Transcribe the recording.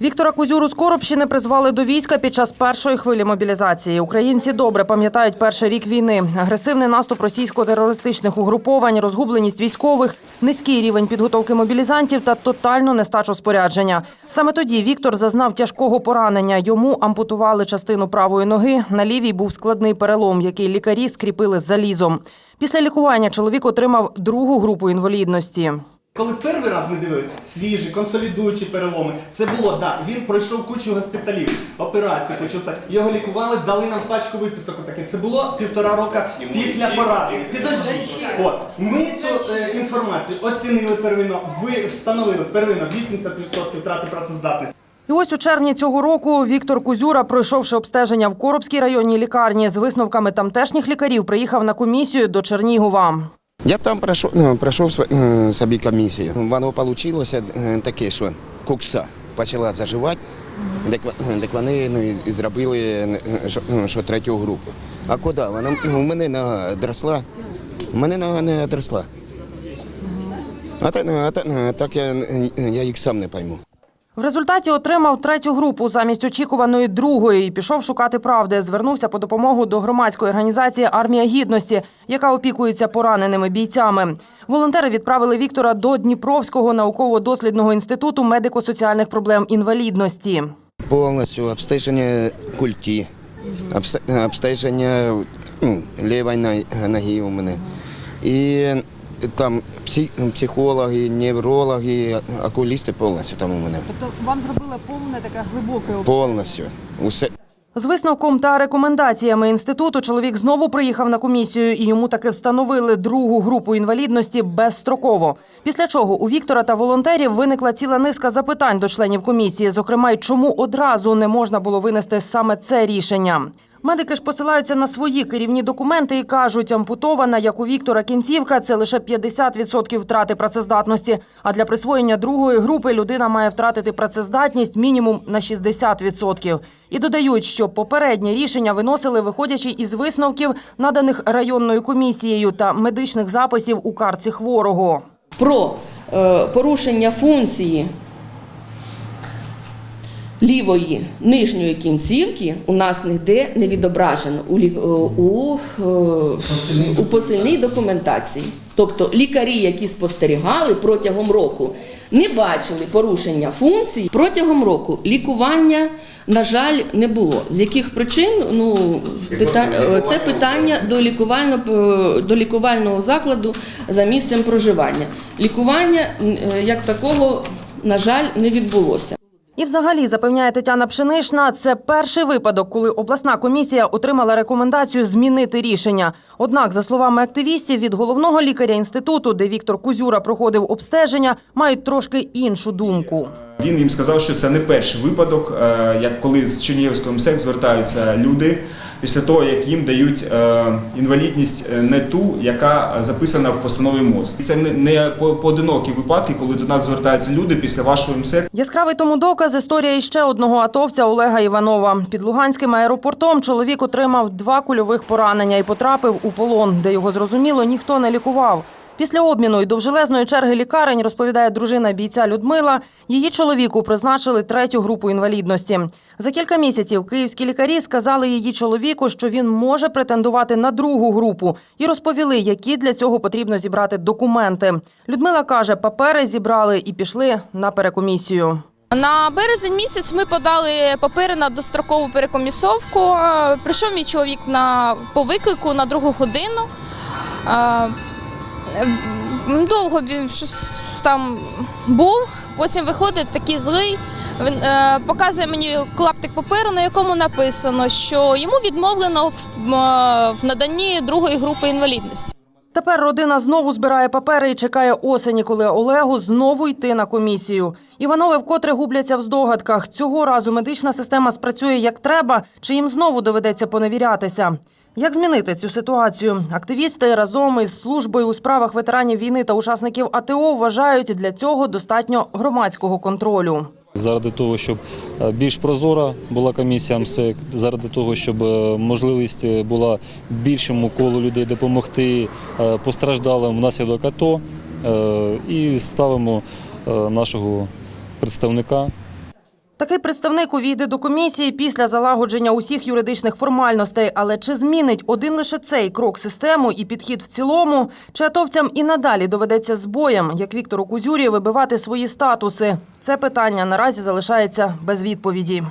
Віктора Кузюру з Коробщини призвали до війська під час першої хвилі мобілізації. Українці добре пам'ятають перший рік війни. Агресивний наступ російсько-терористичних угруповань, розгубленість військових, низький рівень підготовки мобілізантів та тотальну нестачу спорядження. Саме тоді Віктор зазнав тяжкого поранення. Йому ампутували частину правої ноги. На лівій був складний перелом, який лікарі скріпили залізом. Після лікування чоловік отримав другу групу інвалідності. Коли перший раз ми дивились свіжі, консолідуючі переломи, це було да. Він пройшов кучу госпіталів, операцій, кучу все. Його лікували, дали нам пачку виписок. Таке. Це було півтора року після поранення. Підождіть. От ми цю е, інформацію оцінили первинно, ви встановили первинно 80% втрати працездатності. І ось у червні цього року Віктор Кузюра, пройшовши обстеження в Коробській районній лікарні з висновками тамтешніх лікарів, приїхав на комісію до Чернігова. Я там пройшов, ну, пройшов собі комісію. Воно вийшло таке, що кукса почала заживати, так, вони ну, зробили що, ну, що третю групу. А куди? Вона у мене нога дросла, у мене нога не дросла. А так, а так, а так я, я їх сам не пойму. В результаті отримав третю групу замість очікуваної другої і пішов шукати правди. Звернувся по допомогу до громадської організації Армія гідності, яка опікується пораненими бійцями. Волонтери відправили Віктора до Дніпровського науково-дослідного інституту медико-соціальних проблем інвалідності. Повністю обстеження культі, обст- обстеження ну, лівої ноги у мене. І там психологи, неврологи, окулісти повністю там у мене. Тобто вам зробили повне таке глибоке Повністю. Усе. З висновком та рекомендаціями інституту чоловік знову приїхав на комісію і йому таки встановили другу групу інвалідності безстроково. Після чого у Віктора та волонтерів виникла ціла низка запитань до членів комісії, зокрема, й чому одразу не можна було винести саме це рішення. Медики ж посилаються на свої керівні документи і кажуть, ампутована, як у Віктора кінцівка, це лише 50% втрати працездатності. А для присвоєння другої групи людина має втратити працездатність мінімум на 60%. І додають, що попереднє рішення виносили, виходячи із висновків, наданих районною комісією та медичних записів у карці хворого. про е, порушення функції лівої нижньої кінцівки у нас ніде не відображено у, е, у, е, у посильній документації. Тобто лікарі, які спостерігали протягом року, не бачили порушення функцій. Протягом року лікування, на жаль, не було. З яких причин? Ну, пита- е, це питання до лікувального, до лікувального закладу за місцем проживання. Лікування е, як такого, на жаль, не відбулося. І взагалі, запевняє Тетяна Пшенишна, це перший випадок, коли обласна комісія отримала рекомендацію змінити рішення. Однак, за словами активістів, від головного лікаря інституту, де Віктор Кузюра проходив обстеження, мають трошки іншу думку. Він їм сказав, що це не перший випадок, е, як коли з Чернігівського МСЕК звертаються люди після того, як їм дають е, інвалідність е, не ту, яка записана в постанові МОЗ. Це не- не по- поодинокі випадки, коли до нас звертаються люди після вашого МСЕК. Яскравий тому доказ історія іще одного атовця Олега Іванова. Під Луганським аеропортом чоловік отримав два кульових поранення і потрапив у полон, де його зрозуміло ніхто не лікував. Після обміну і довжелезної черги лікарень, розповідає дружина бійця Людмила, її чоловіку призначили третю групу інвалідності. За кілька місяців київські лікарі сказали її чоловіку, що він може претендувати на другу групу, і розповіли, які для цього потрібно зібрати документи. Людмила каже, папери зібрали і пішли на перекомісію. На березень місяць ми подали папери на дострокову перекомісовку. Е, Прийшов мій чоловік на по на другу годину. Е, Довго він щось там був. Потім виходить такий злий. Він е, показує мені клаптик паперу, на якому написано, що йому відмовлено в, м, в наданні другої групи інвалідності. Тепер родина знову збирає папери і чекає осені, коли Олегу знову йти на комісію. Іванови вкотре губляться в здогадках. Цього разу медична система спрацює як треба, чи їм знову доведеться поневірятися. Як змінити цю ситуацію? Активісти разом із службою у справах ветеранів війни та учасників АТО вважають, для цього достатньо громадського контролю. Заради того, щоб е, більш прозора була комісія МСЕК, заради того, щоб е, можливість е, була більшому колу людей допомогти постраждалим внаслідок АТО, і ставимо нашого представника Такий представник увійде до комісії після залагодження усіх юридичних формальностей. Але чи змінить один лише цей крок систему і підхід в цілому? Чи атовцям і надалі доведеться з боєм, як Віктору Кузюрі, вибивати свої статуси? Це питання наразі залишається без відповіді.